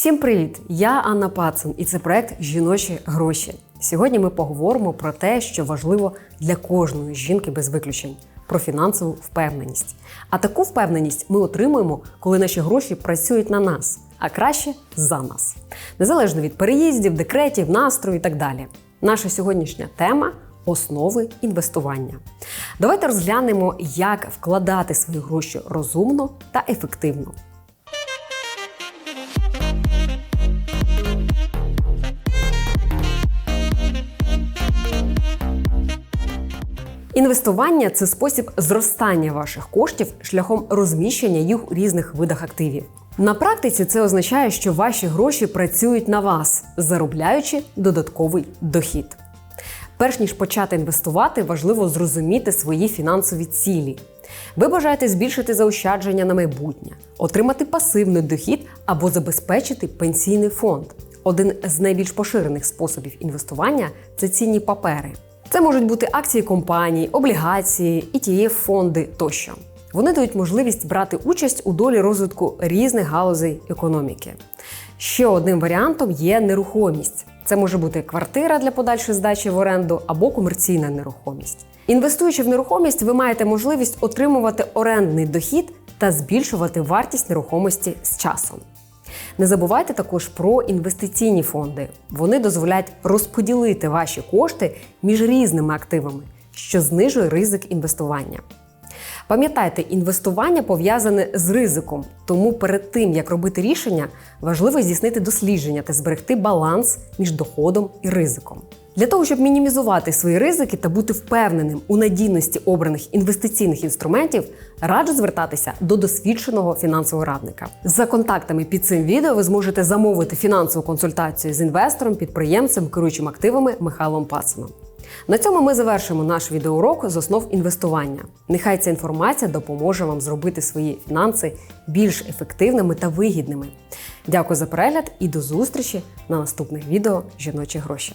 Всім привіт! Я Анна Пацин, і це проект Жіночі гроші. Сьогодні ми поговоримо про те, що важливо для кожної жінки без виключень про фінансову впевненість. А таку впевненість ми отримуємо, коли наші гроші працюють на нас, а краще за нас, незалежно від переїздів, декретів, настрою і так далі. Наша сьогоднішня тема основи інвестування. Давайте розглянемо, як вкладати свої гроші розумно та ефективно. Інвестування це спосіб зростання ваших коштів шляхом розміщення їх у різних видах активів. На практиці це означає, що ваші гроші працюють на вас, заробляючи додатковий дохід. Перш ніж почати інвестувати, важливо зрозуміти свої фінансові цілі. Ви бажаєте збільшити заощадження на майбутнє, отримати пасивний дохід або забезпечити пенсійний фонд. Один з найбільш поширених способів інвестування це цінні папери. Це можуть бути акції компаній, облігації, ETF фонди тощо. Вони дають можливість брати участь у долі розвитку різних галузей економіки. Ще одним варіантом є нерухомість. Це може бути квартира для подальшої здачі в оренду або комерційна нерухомість. Інвестуючи в нерухомість, ви маєте можливість отримувати орендний дохід та збільшувати вартість нерухомості з часом. Не забувайте також про інвестиційні фонди. Вони дозволяють розподілити ваші кошти між різними активами, що знижує ризик інвестування. Пам'ятайте, інвестування пов'язане з ризиком, тому перед тим як робити рішення, важливо здійснити дослідження та зберегти баланс між доходом і ризиком. Для того, щоб мінімізувати свої ризики та бути впевненим у надійності обраних інвестиційних інструментів, раджу звертатися до досвідченого фінансового радника. За контактами під цим відео ви зможете замовити фінансову консультацію з інвестором, підприємцем, керуючим активами Михайлом Пацином. На цьому ми завершимо наш відеоурок з основ інвестування. Нехай ця інформація допоможе вам зробити свої фінанси більш ефективними та вигідними. Дякую за перегляд і до зустрічі на наступних відео Жіночі гроші.